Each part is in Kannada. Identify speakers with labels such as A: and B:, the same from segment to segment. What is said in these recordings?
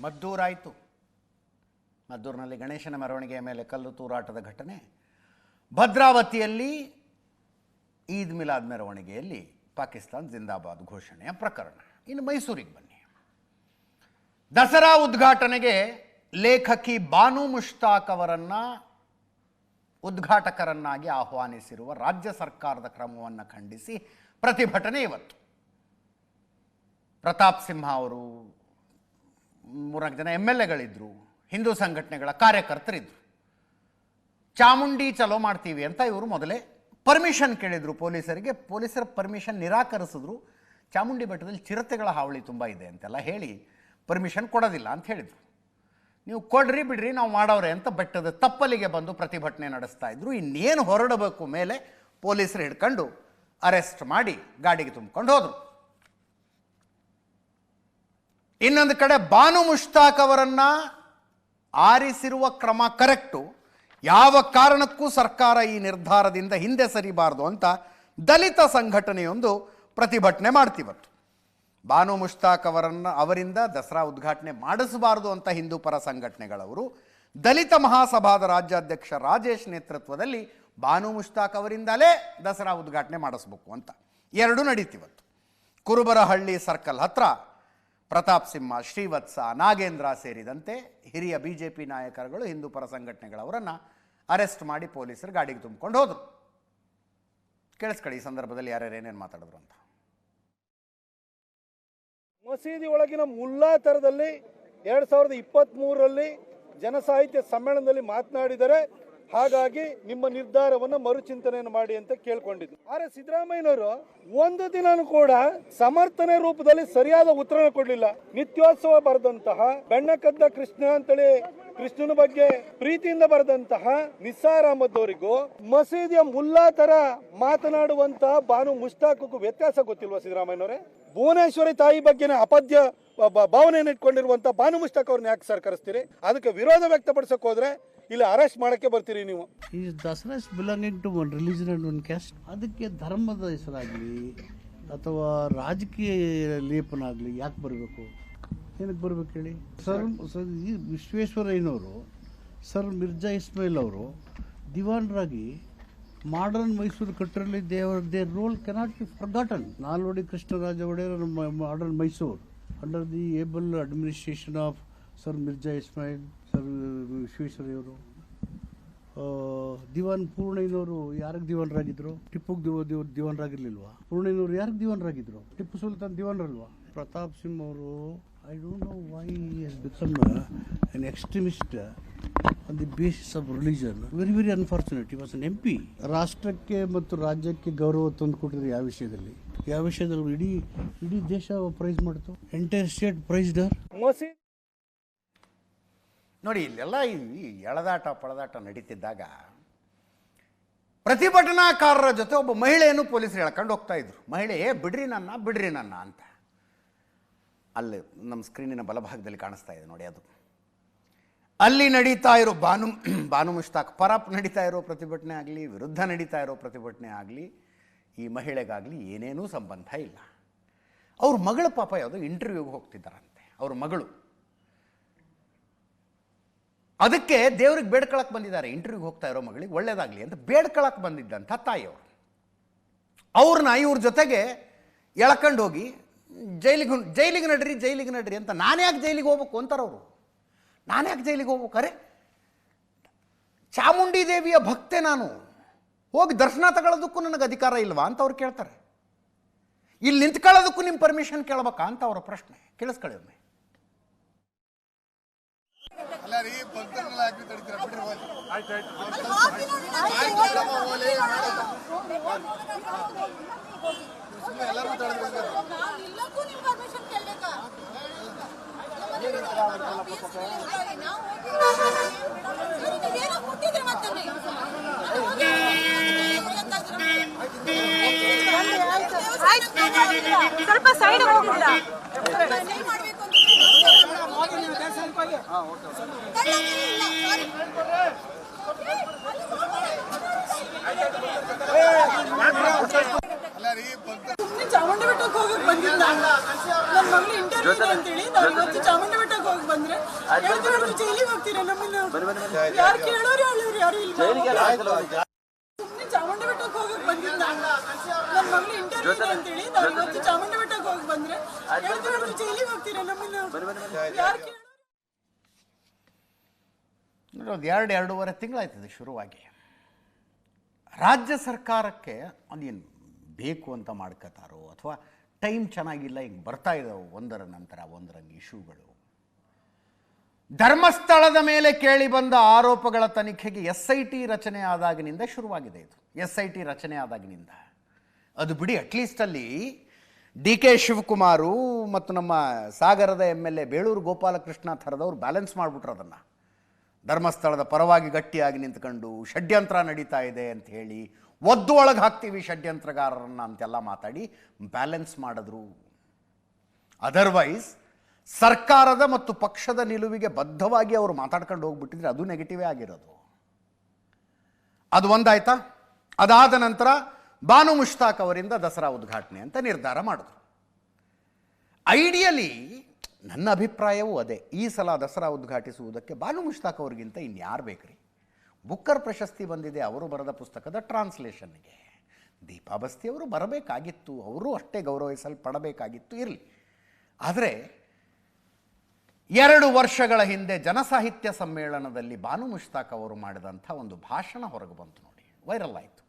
A: ಮದ್ದೂರಾಯಿತು. ಮದ್ದೂರಿನಲ್ಲಿ ಗಣೇಶನ ಮೆರವಣಿಗೆಯ ಮೇಲೆ ಕಲ್ಲು ತೂರಾಟದ ಘಟನೆ. ಭದ್ರಾವತಿಯಲ್ಲಿ ಈದ್ ಮಿಲಾದ್ ಮೆರವಣಿಗೆಯಲ್ಲಿ ಪಾಕಿಸ್ತಾನ್ ಜಿಂದಾಬಾದ್ ಘೋಷಣೆಯ ಪ್ರಕರಣ. ಇನ್ನು ಮೈಸೂರಿಗೆ ಬನ್ನಿ. ದಸರಾ ಉದ್ಘಾಟನೆಗೆ ಲೇಖಕಿ ಬಾನು ಮುಷ್ತಾಕ್ ಅವರನ್ನು ಉದ್ಘಾಟಕರನ್ನಾಗಿ ಆಹ್ವಾನಿಸಿರುವ ರಾಜ್ಯ ಸರ್ಕಾರದ ಕ್ರಮವನ್ನು ಖಂಡಿಸಿ ಪ್ರತಿಭಟನೆ ಇವತ್ತು. ಪ್ರತಾಪ್ ಸಿಂಹ ಅವರು ಮೂರ್ನಾಲ್ಕು ಜನ ಎಂ ಎಲ್ ಎಗಳಿದ್ರು, ಹಿಂದೂ ಸಂಘಟನೆಗಳ ಕಾರ್ಯಕರ್ತರಿದ್ರು. ಚಾಮುಂಡಿ ಚಲೋ ಮಾಡ್ತೀವಿ ಅಂತ ಇವರು ಮೊದಲೇ ಪರ್ಮಿಷನ್ ಕೇಳಿದರು ಪೊಲೀಸರಿಗೆ. ಪೊಲೀಸರ ಪರ್ಮಿಷನ್ ನಿರಾಕರಿಸಿದ್ರು. ಚಾಮುಂಡಿ ಬೆಟ್ಟದಲ್ಲಿ ಚಿರತೆಗಳ ಹಾವಳಿ ತುಂಬ ಇದೆ ಅಂತೆಲ್ಲ ಹೇಳಿ ಪರ್ಮಿಷನ್ ಕೊಡೋದಿಲ್ಲ ಅಂತ ಹೇಳಿದರು. ನೀವು ಕೊಡ್ರಿ ಬಿಡ್ರಿ, ನಾವು ಮಾಡೋರೆ ಅಂತ ಬೆಟ್ಟದ ತಪ್ಪಲಿಗೆ ಬಂದು ಪ್ರತಿಭಟನೆ ನಡೆಸ್ತಾ ಇದ್ರು. ಇನ್ನೇನು ಹೊರಡಬೇಕು ಮೇಲೆ ಪೊಲೀಸರು ಹಿಡ್ಕೊಂಡು ಅರೆಸ್ಟ್ ಮಾಡಿ ಗಾಡಿಗೆ ತುಂಬಿಕೊಂಡು ಹೋದರು. ಇನ್ನೊಂದು ಕಡೆ ಬಾನು ಮುಷ್ತಾಕ್ ಅವರನ್ನು ಆರಿಸಿರುವ ಕ್ರಮ ಕರೆಕ್ಟು. ಯಾವ ಕಾರಣಕ್ಕೂ ಸರ್ಕಾರ ಈ ನಿರ್ಧಾರದಿಂದ ಹಿಂದೆ ಸರಿಬಾರದು ಅಂತ ದಲಿತ ಸಂಘಟನೆಯೊಂದು ಪ್ರತಿಭಟನೆ ಮಾಡ್ತಿವತ್ತು. ಬಾನು ಮುಷ್ತಾಕ್ ಅವರನ್ನು ಅವರಿಂದ ದಸರಾ ಉದ್ಘಾಟನೆ ಮಾಡಿಸಬಾರದು ಅಂತ ಹಿಂದೂ ಪರ ಸಂಘಟನೆಗಳವರು, ದಲಿತ ಮಹಾಸಭಾದ ರಾಜ್ಯಾಧ್ಯಕ್ಷ ರಾಜೇಶ್ ನೇತೃತ್ವದಲ್ಲಿ ಬಾನು ಮುಷ್ತಾಕ್ ಅವರಿಂದಲೇ ದಸರಾ ಉದ್ಘಾಟನೆ ಮಾಡಿಸ್ಬೇಕು ಅಂತ. ಎರಡೂ ನಡೀತಿವತ್ತು. ಕುರುಬರಹಳ್ಳಿ ಸರ್ಕಲ್ ಹತ್ರ ಪ್ರತಾಪ್ ಸಿಂಹ, ಶ್ರೀವತ್ಸ, ನಾಗೇಂದ್ರ ಸೇರಿದಂತೆ ಹಿರಿಯ ಬಿ ಜೆ ಪಿ ನಾಯಕರುಗಳು ಹಿಂದೂ ಪರ ಸಂಘಟನೆಗಳವರನ್ನು ಅರೆಸ್ಟ್ ಮಾಡಿ ಪೊಲೀಸರು ಗಾಡಿಗೆ ತುಂಬಿಕೊಂಡು ಹೋದರು. ಕೇಳಿಸ್ಕೊಳ್ಳಿ ಈ ಸಂದರ್ಭದಲ್ಲಿ ಯಾರ್ಯಾರು ಏನೇನು ಮಾತಾಡಿದ್ರು ಅಂತ.
B: ಮಸೀದಿ ಒಳಗಿನ ಮುಲ್ಲಾ ಥರದಲ್ಲಿ ಎರಡು ಸಾವಿರದ ಇಪ್ಪತ್ತ್ ಮೂರರಲ್ಲಿ ಜನಸಾಹಿತ್ಯ ಸಮ್ಮೇಳನದಲ್ಲಿ ಮಾತನಾಡಿದರೆ ಹಾಗಾಗಿ ನಿಮ್ಮ ನಿರ್ಧಾರವನ್ನು ಮರುಚಿಂತನೆಯನ್ನು ಮಾಡಿ ಅಂತ ಕೇಳ್ಕೊಂಡಿದ್ದು. ಆದರೆ ಸಿದ್ದರಾಮಯ್ಯನವರು ಒಂದು ದಿನನೂ ಕೂಡ ಸಮರ್ಥನೆ ರೂಪದಲ್ಲಿ ಸರಿಯಾದ ಉತ್ತರ ಕೊಡಲಿಲ್ಲ. ನಿತ್ಯೋತ್ಸವ ಬರೆದಂತಹ ಬೆಣ್ಣಕದ್ದ ಕೃಷ್ಣ ಅಂತೇಳಿ ಕೃಷ್ಣನ ಬಗ್ಗೆ ಪ್ರೀತಿಯಿಂದ ಬರೆದಂತಹ ನಿಸ್ಸಾರ್ ಅಹಮದ್ ಅವರಿಗೂ ಮಸೀದಿಯ ಮುಲ್ಲಾ ತರ ಮಾತನಾಡುವಂತಹ ಬಾನು ಮುಷ್ತಾಕಕ್ಕೂ ವ್ಯತ್ಯಾಸ ಗೊತ್ತಿಲ್ವಾ ಸಿದ್ದರಾಮಯ್ಯನವರೇ? ಭುವನೇಶ್ವರಿ ತಾಯಿ ಬಗ್ಗೆ ಅಪದ್ಯ ಭಾವನೆಯನ್ನು ಇಟ್ಕೊಂಡಿರುವಂತ ಬಾನು ಮುಷ್ತಾಕ್ ಅವ್ರನ್ನ ಯಾಕೆ ಸರ್ ಕರೆಸ್ತೀರಿ ಅದಕ್ಕೆ ವಿರೋಧ ವ್ಯಕ್ತಪಡಿಸಕ್ ಹೋದ್ರೆ ಇಲ್ಲಿ ಅರೆಸ್ಟ್ ಮಾಡಕ್ಕೆ ಬರ್ತೀರಿ ನೀವು.
C: ಈ Dasara belonging to one religion and one caste ಅದಕ್ಕೆ ಧರ್ಮದ ಹೆಸರಾಗಲಿ ಅಥವಾ ರಾಜಕೀಯ ಲೇಪನ ಆಗಲಿ ಯಾಕೆ ಬರಬೇಕು? ಏನಕ್ಕೆ ಬರ್ಬೇಕು ಹೇಳಿ? ಸರ್ ಈ ವಿಶ್ವೇಶ್ವರಯ್ಯನವರು, ಸರ್ ಮಿರ್ಜಾ ಇಸ್ಮಾಯಿಲ್ ಅವರು ದಿವಾನರಾಗಿ ಮಾಡರ್ನ್ ಮೈಸೂರು ಕಟ್ಟರಲ್ಲಿ ದೇವರ್ their role cannot be forgotten Nalvadi Krishnaraja Wodeyar modern Mysuru. Under the able administration of sir Mirza Ismail sir ವಿಶ್ವೇಶ್ವರಯ್ಯವರು ದಿವಾನ್ ಪೂರ್ಣಯ್ಯನವರು ಯಾರಿಗೆ ದಿವಾನರಾಗಿದ್ರು? ಟಿಪ್ಪುಗೆ ದಿವ ದಿವ, ದಿವಾನರಾಗಿರ್ಲಿಲ್ವಾ? ಪೂರ್ಣಯ್ಯನವರು ಯಾರಿಗೆ ದಿವಾನರಾಗಿದ್ರು? ಟಿಪ್ಪು ಸುಲ್ತಾನ್ ದಿವಾನರಲ್ವಾ? ಪ್ರತಾಪ್ ಸಿಂಗ್ ಅವರು I don't know why is become an extremist on the basis of religion very very unfortunate was an M P ರಾಷ್ಟ್ರಕ್ಕೆ ಮತ್ತು ರಾಜ್ಯಕ್ಕೆ ಗೌರವ ತಂದುಕೊಟ್ಟಿದ್ರು ಯಾವ ವಿಷಯದಲ್ಲಿ? ಯಾವ ವಿಷಯದಲ್ಲಿ ಇಡೀ ಇಡೀ ದೇಶ ಪ್ರೈಸ್ ಮಾಡ್ತು. ಎಂಟೈರ್ ಸ್ಟೇಟ್ ಪ್ರೈಸ್ ಡರ್
A: ನೋಡಿ ಇಲ್ಲೆಲ್ಲ ಈ ಎಳೆದಾಟ ಪಳದಾಟ ನಡೀತಿದ್ದಾಗ ಪ್ರತಿಭಟನಾಕಾರರ ಜೊತೆ ಒಬ್ಬ ಮಹಿಳೆಯನ್ನು ಪೊಲೀಸರು ಹೇಳ್ಕೊಂಡು ಹೋಗ್ತಾ ಇದ್ರು. ಮಹಿಳೆ ಏ ಬಿಡ್ರಿ ನನ್ನ ಬಿಡ್ರಿ ನನ್ನ ಅಂತ. ಅಲ್ಲಿ ನಮ್ಮ ಸ್ಕ್ರೀನಿನ ಬಲಭಾಗದಲ್ಲಿ ಕಾಣಿಸ್ತಾ ಇದೆ ನೋಡಿ ಅದು. ಅಲ್ಲಿ ನಡೀತಾ ಇರೋ ಬಾನು ಬಾನು ಮುಷ್ತಾಕ್ ಪರಪ್ ನಡೀತಾ ಇರೋ ಪ್ರತಿಭಟನೆ ಆಗಲಿ ವಿರುದ್ಧ ನಡೀತಾ ಇರೋ ಪ್ರತಿಭಟನೆ ಆಗಲಿ ಈ ಮಹಿಳೆಗಾಗಲಿ ಏನೇನೂ ಸಂಬಂಧ ಇಲ್ಲ. ಅವ್ರ ಮಗಳ ಪಾಪ ಯಾವುದು ಇಂಟರ್ವ್ಯೂಗೆ ಹೋಗ್ತಿದ್ದಾರಂತೆ, ಅವ್ರ ಮಗಳು. ಅದಕ್ಕೆ ದೇವ್ರಿಗೆ ಬೇಡ್ಕೊಳಕ್ಕೆ ಬಂದಿದ್ದಾರೆ ಇಂಟರ್ವ್ಯೂಗೆ ಹೋಗ್ತಾ ಇರೋ ಮಗಳಿಗೆ ಒಳ್ಳೇದಾಗಲಿ ಅಂತ ಬೇಡ್ಕೊಳಕ್ಕೆ ಬಂದಿದ್ದಂಥ ತಾಯಿಯವರು ಅವ್ರನ್ನ ಇವ್ರ ಜೊತೆಗೆ ಎಳ್ಕೊಂಡು ಹೋಗಿ, ಜೈಲಿಗೆ ಜೈಲಿಗೆ ನಡ್ರಿ ಜೈಲಿಗೆ ನಡ್ರಿ ಅಂತ ನಾನು ಯಾಕೆ ಜೈಲಿಗೆ ಹೋಗ್ಬೇಕು ಅಂತಾರೆ ಅವರು. ನಾನು ಯಾಕೆ ಜೈಲಿಗೆ ಹೋಗ್ಬೇಕು? ಅರೆ, ಚಾಮುಂಡಿ ದೇವಿಯ ಭಕ್ತೆ ನಾನು. ಹೋಗಿ ದರ್ಶನ ತಗೊಳ್ಳೋದಕ್ಕೂ ನನಗೆ ಅಧಿಕಾರ ಇಲ್ವಾ ಅಂತ ಅವ್ರು ಕೇಳ್ತಾರೆ. ಇಲ್ಲಿ ನಿಂತ್ಕೊಳ್ಳೋದಕ್ಕೂ ನಿಮ್ಮ ಪರ್ಮಿಷನ್ ಕೇಳ್ಬೇಕಾ ಅಂತ ಅವರ ಪ್ರಶ್ನೆ. ಕೇಳಿಸ್ಕೊಳ್ಳಿ ಒಮ್ಮೆ
D: ಅಲ್ಲ ರೀ ಭಕ್ತರನ್ನೆಲ್ಲ ಯಾಕೆ ತಡಿತೀರ ಬಿಡ್ರಿ ಹೋಗಿ ಸುಮ್ಮನೆ ಎಲ್ಲರೂ ತಡೆದು ಬಂದಿರೋ
E: ಎಲ್ಲಕ್ಕೂ ನಿಮ್ ಪರ್ಮಿಷನ್ ಕೇಳ್ಬೇಕಾ ಏನೋ ಕೊಟ್ಟಿದ್ರೆ ಮತ್ತೆ
F: ಸ್ವಲ್ಪ ಸೈಡ್ ಹೋಗ್ಬಿಡ
E: ಮಾಡ್ಬೇಕು
D: ಅಲ್ಲ ರೀ ಭಕ್ತ
F: ಚಾಮುಂಡಿ ಬೆಟ್ಟಕ್ಕೆ ಹೋಗಕ್ ಬಂದಿಲ್ಲ ನನ್ನ ಮಗಳು ಇಂಟರ್ವ್ಯೂ ಅಂತೇಳಿ ನಾವು ಇವತ್ತು ಚಾಮುಂಡಿ ಬೆಟ್ಟಕ್ಕೆ ಹೋಗಿ ಬಂದ್ರೆ
E: ಹೇಳ್ತಿರೋದು ಜೈಲಿಗೆ ಹೋಗ್ತೀರಾ ನಮ್ಮನ್ನ ಯಾರು ಕೇಳೋರು ಹೇಳೋರು ಯಾರು ಇಲ್ಲ ಚಾಮುಂಡಿ ಬೆಟ್ಟಕ್ಕೆ ಹೋಗಕ್ ಬಂದಿಲ್ಲ ನನ್ನ ಮಗಳು ಇಂಟರ್ವ್ಯೂ ಅಂತೇಳಿ ನಾವು ಇವತ್ತು ಚಾಮುಂಡಿ ಬೆಟ್ಟಕ್ಕೆ ಹೋಗಿ ಬಂದ್ರೆ ಹೇಳ್ತಿರೋದು ಜೈಲಿಗೆ ಹೋಗ್ತೀರಾ ನಮ್ಮನ್ನ ಯಾರು ಕೇಳೋರು
A: ಒಂದು ಎರಡು, ಎರಡೂವರೆ ತಿಂಗಳಾಯ್ತದೆ ಶುರುವಾಗಿ. ರಾಜ್ಯ ಸರ್ಕಾರಕ್ಕೆ ಏನು ಬೇಕು ಅಂತ ಮಾಡ್ಕೋತಾರೋ, ಅಥವಾ ಟೈಮ್ ಚೆನ್ನಾಗಿಲ್ಲ ಈಗ ಬರ್ತಾ ಇದ್ದಾವೆ ಒಂದರ ನಂತರ ಒಂದರಂಗೆ ಇಶ್ಯೂಗಳು. ಧರ್ಮಸ್ಥಳದ ಮೇಲೆ ಕೇಳಿ ಬಂದ ಆರೋಪಗಳ ತನಿಖೆಗೆ ಎಸ್ ಐ ಟಿ ರಚನೆ ಆದಾಗಿನಿಂದ ಶುರುವಾಗಿದೆ ಇದು. ಎಸ್ ಐ ಟಿ ರಚನೆ ಆದಾಗಿನಿಂದ. ಅದು ಬಿಡಿ ಅಟ್ಲೀಸ್ಟ್ ಅಲ್ಲಿ ಡಿ ಕೆ ಶಿವಕುಮಾರು ಮತ್ತು ನಮ್ಮ ಸಾಗರದ M L A Beluru Gopalakrishna ಥರದವ್ರು balance ಮಾಡಿಬಿಟ್ರು ಅದನ್ನು. ಧರ್ಮಸ್ಥಳದ ಪರವಾಗಿ ಗಟ್ಟಿಯಾಗಿ ನಿಂತ್ಕೊಂಡು ಷಡ್ಯಂತ್ರ ನಡೀತಾ ಇದೆ ಅಂತ ಹೇಳಿ ಒದ್ದು ಒಳಗೆ ಹಾಕ್ತೀವಿ ಷಡ್ಯಂತ್ರಗಾರರನ್ನ ಅಂತೆಲ್ಲ ಮಾತಾಡಿ ಬ್ಯಾಲೆನ್ಸ್ ಮಾಡಿದ್ರು. ಅದರ್ವೈಸ್ ಸರ್ಕಾರದ ಮತ್ತು ಪಕ್ಷದ ನಿಲುವಿಗೆ ಬದ್ಧವಾಗಿ ಅವರು ಮಾತಾಡ್ಕೊಂಡು ಹೋಗ್ಬಿಟ್ಟಿದ್ರೆ ಅದು ನೆಗೆಟಿವೇ ಆಗಿರೋದು. ಅದು ಒಂದಾಯ್ತಾ? ಅದಾದ ನಂತರ ಬಾನು ಮುಷ್ತಾಕ್ ಅವರಿಂದ ದಸರಾ ಉದ್ಘಾಟನೆ ಅಂತ ನಿರ್ಧಾರ ಮಾಡಿದ್ರು. ಐಡಿಯಲಿ ನನ್ನ ಅಭಿಪ್ರಾಯವೂ ಅದೇ. ಈ ಸಲ ದಸರಾ ಉದ್ಘಾಟಿಸುವುದಕ್ಕೆ ಬಾನು ಮುಷ್ತಾಕ್ ಅವ್ರಿಗಿಂತ ಇನ್ಯಾರು ಬೇಕ್ರಿ? ಬುಕ್ಕರ್ ಪ್ರಶಸ್ತಿ ಬಂದಿದೆ, ಅವರು ಬರೆದ ಪುಸ್ತಕದ ಟ್ರಾನ್ಸ್ಲೇಷನ್ಗೆ. ದೀಪಾ ಬರಬೇಕಾಗಿತ್ತು, ಅವರು ಅಷ್ಟೇ ಗೌರವಿಸಲ್ಪಡಬೇಕಾಗಿತ್ತು, ಇರಲಿ. ಆದರೆ, ಎರಡು ವರ್ಷಗಳ ಹಿಂದೆ ಜನಸಾಹಿತ್ಯ ಸಮ್ಮೇಳನದಲ್ಲಿ ಬಾನು ಮುಷ್ತಾಕ್ ಅವರು ಮಾಡಿದಂಥ ಒಂದು ಭಾಷಣ ಹೊರಗೆ ಬಂತು ನೋಡಿ. ವೈರಲ್ ಆಯಿತು.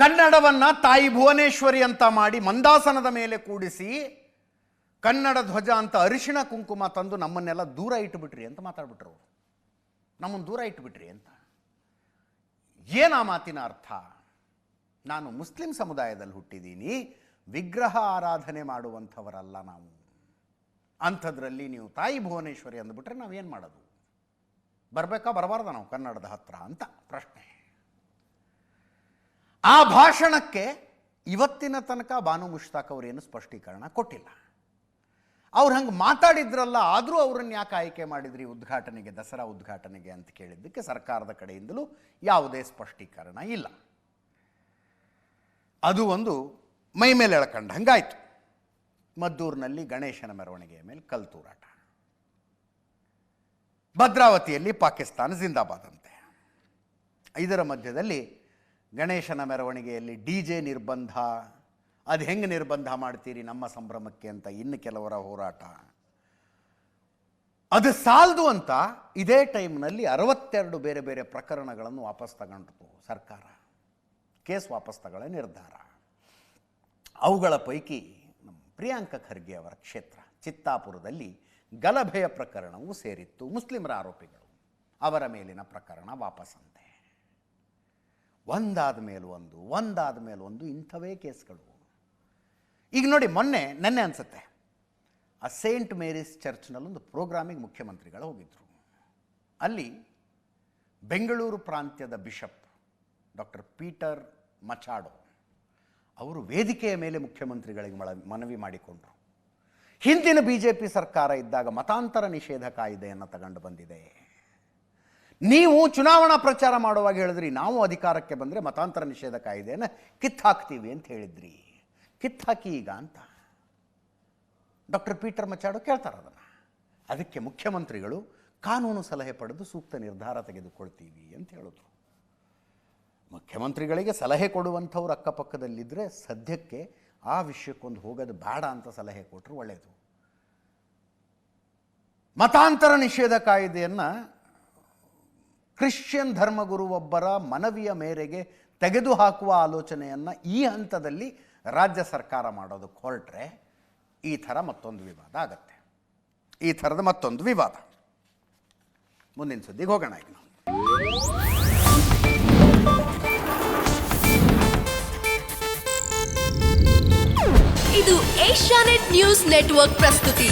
A: ಕನ್ನಡವನ್ನ ತಾಯಿ ಭುವನೇಶ್ವರಿ ಅಂತ ಮಾಡಿ ಮಂದಾಸನದ ಮೇಲೆ ಕೂಡಿಸಿ ಕನ್ನಡ ಧ್ವಜ ಅಂತ ಅರಿಶಿಣ ಕುಂಕುಮ ತಂದು ನಮ್ಮನ್ನೆಲ್ಲ ದೂರ ಇಟ್ಟುಬಿಟ್ರಿ ಅಂತ ಮಾತಾಡ್ಬಿಟ್ರು ಅವರು. ನಮ್ಮನ್ನು ದೂರ ಇಟ್ಟುಬಿಟ್ರಿ ಅಂತ. ಏನ ಮಾತಿನ ಅರ್ಥ? ನಾನು ಮುಸ್ಲಿಂ ಸಮುದಾಯದಲ್ಲಿ ಹುಟ್ಟಿದ್ದೀನಿ, ವಿಗ್ರಹ ಆರಾಧನೆ ಮಾಡುವಂಥವರಲ್ಲ ನಾವು. ಅಂಥದ್ರಲ್ಲಿ ನೀವು ತಾಯಿ ಭುವನೇಶ್ವರಿ ಅಂದ್ಬಿಟ್ರೆ ನಾವೇನು ಮಾಡೋದು? ಬರಬೇಕಾ ಬರಬಾರ್ದ ನಾವು ಕನ್ನಡದ ಹತ್ರ ಅಂತ ಪ್ರಶ್ನೆ. ಆ ಭಾಷಣಕ್ಕೆ ಇವತ್ತಿನ ತನಕ ಬಾನು ಮುಷ್ತಾಕ್ ಅವರೇನು ಸ್ಪಷ್ಟೀಕರಣ ಕೊಟ್ಟಿಲ್ಲ. ಅವ್ರು ಹಂಗೆ ಮಾತಾಡಿದ್ರಲ್ಲ, ಆದರೂ ಅವರನ್ನು ಯಾಕೆ ಆಯ್ಕೆ ಮಾಡಿದ್ರಿ ಉದ್ಘಾಟನೆಗೆ, ದಸರಾ ಉದ್ಘಾಟನೆಗೆ ಅಂತ ಕೇಳಿದ್ದಕ್ಕೆ ಸರ್ಕಾರದ ಕಡೆಯಿಂದಲೂ ಯಾವುದೇ ಸ್ಪಷ್ಟೀಕರಣ ಇಲ್ಲ. ಅದು ಒಂದು ಮೈ ಮೇಲೆ ಎಳ್ಕಂಡು ಹಂಗಾಯ್ತು. ಮದ್ದೂರಿನಲ್ಲಿ ಗಣೇಶನ ಮೆರವಣಿಗೆಯ ಮೇಲೆ ಕಲ್ತೂರಾಟ ಭದ್ರಾವತಿಯಲ್ಲಿ ಪಾಕಿಸ್ತಾನ ಜಿಂದಾಬಾದ್ ಅಂತೆ. ಇದರ ಮಧ್ಯದಲ್ಲಿ ಗಣೇಶನ ಮೆರವಣಿಗೆಯಲ್ಲಿ ಡಿ ಜೆ ನಿರ್ಬಂಧ. ಅದು ಹೆಂಗೆ ನಿರ್ಬಂಧ ಮಾಡ್ತೀರಿ ನಮ್ಮ ಸಂಭ್ರಮಕ್ಕೆ ಅಂತ ಇನ್ನು ಕೆಲವರ ಹೋರಾಟ. ಅದು ಸಾಲದು ಅಂತ ಇದೇ ಟೈಮ್ನಲ್ಲಿ ಅರವತ್ತೆರಡು ಬೇರೆ ಬೇರೆ ಪ್ರಕರಣಗಳನ್ನು ವಾಪಸ್ ತಗೊಂಡ್ರು ಸರ್ಕಾರ. ಕೇಸ್ ವಾಪಸ್ ತಗೊಳ್ಳೋ ನಿರ್ಧಾರ. ಅವುಗಳ ಪೈಕಿ ನಮ್ಮ ಪ್ರಿಯಾಂಕ ಖರ್ಗೆ ಅವರ ಕ್ಷೇತ್ರ, ಚಿತ್ತಾಪುರದಲ್ಲಿ ಗಲಭೆಯ ಪ್ರಕರಣವೂ ಸೇರಿತ್ತು. ಮುಸ್ಲಿಮರ ಆರೋಪಿಗಳು ಅವರ ಮೇಲಿನ ಪ್ರಕರಣ ವಾಪಸ್ಸಂತೆ ಒಂದಾದ ಮೇಲೆ ಒಂದು, ಒಂದಾದ ಮೇಲೆ ಒಂದು, ಇಂಥವೇ ಕೇಸ್ಗಳು. ಈಗ ನೋಡಿ, ಮೊನ್ನೆ, ನೆನ್ನೆ ಅನಿಸುತ್ತೆ. ಆ ಸೇಂಟ್ ಮೇರಿಸ್ ಚರ್ಚ್ನಲ್ಲೊಂದು ಪ್ರೋಗ್ರಾಮಿಗೆ ಮುಖ್ಯಮಂತ್ರಿಗಳು ಹೋಗಿದ್ದರು ಅಲ್ಲಿ ಬೆಂಗಳೂರು ಪ್ರಾಂತ್ಯದ ಬಿಷಪ್ ಡಾಕ್ಟರ್ ಪೀಟರ್ ಮಚಾಡೋ ಅವರು ವೇದಿಕೆಯ ಮೇಲೆ ಮುಖ್ಯಮಂತ್ರಿಗಳಿಗೆ ಮನವಿ ಮಾಡಿಕೊಂಡರು. ಹಿಂದಿನ ಬಿ ಜೆ ಪಿ ಸರ್ಕಾರ ಇದ್ದಾಗ ಮತಾಂತರ ನಿಷೇಧ ಕಾಯ್ದೆಯನ್ನು ತಗೊಂಡು ಬಂದಿದೆ. ನೀವು ಚುನಾವಣಾ ಪ್ರಚಾರ ಮಾಡುವಾಗ ಹೇಳಿದ್ರಿ, ನಾವು ಅಧಿಕಾರಕ್ಕೆ ಬಂದರೆ ಮತಾಂತರ ನಿಷೇಧ ಕಾಯ್ದೆಯನ್ನು ಕಿತ್ತಾಕ್ತೀವಿ ಅಂತ ಹೇಳಿದ್ರಿ. ಕಿತ್ತಾಕಿ ಈಗ ಅಂತ. ಡಾಕ್ಟರ್ ಪೀಟರ್ ಮಚಾಡೋ ಕೇಳ್ತಾರೆ ಅದನ್ನು. ಅದಕ್ಕೆ ಮುಖ್ಯಮಂತ್ರಿಗಳು ಕಾನೂನು ಸಲಹೆ ಪಡೆದು ಸೂಕ್ತ ನಿರ್ಧಾರ ತೆಗೆದುಕೊಳ್ತೀವಿ ಅಂತ ಹೇಳಿದ್ರು. ಮುಖ್ಯಮಂತ್ರಿಗಳಿಗೆ ಸಲಹೆ ಕೊಡುವಂಥವ್ರು ಅಕ್ಕಪಕ್ಕದಲ್ಲಿದ್ದರೆ ಸದ್ಯಕ್ಕೆ ಆ ವಿಷಯಕ್ಕೊಂದು ಹೋಗೋದು ಬೇಡ ಅಂತ ಸಲಹೆ ಕೊಟ್ಟರು ಒಳ್ಳೆಯದು ಮತಾಂತರ ನಿಷೇಧ ಕಾಯ್ದೆಯನ್ನು ಕ್ರಿಶ್ಚಿಯನ್ ಧರ್ಮಗುರು ಒಬ್ಬರ ಮನವಿಯ ಮೇರೆಗೆ ತೆಗೆದುಹಾಕುವ ಆಲೋಚನೆಯನ್ನು ಈ ಹಂತದಲ್ಲಿ ರಾಜ್ಯ ಸರ್ಕಾರ ಮಾಡೋದಕ್ಕೆ ಹೊರಟ್ರೆ ಈ ಥರ ಮತ್ತೊಂದು ವಿವಾದ ಆಗತ್ತೆ. ಈ ಥರದ ಮತ್ತೊಂದು ವಿವಾದ. ಮುಂದಿನ ಸುದ್ದಿಗೆ ಹೋಗೋಣ ಈಗ ನಾವು.
G: ಇದು ಏಷ್ಯಾನೆಟ್ ನ್ಯೂಸ್ ನೆಟ್ವರ್ಕ್ ಪ್ರಸ್ತುತಿ.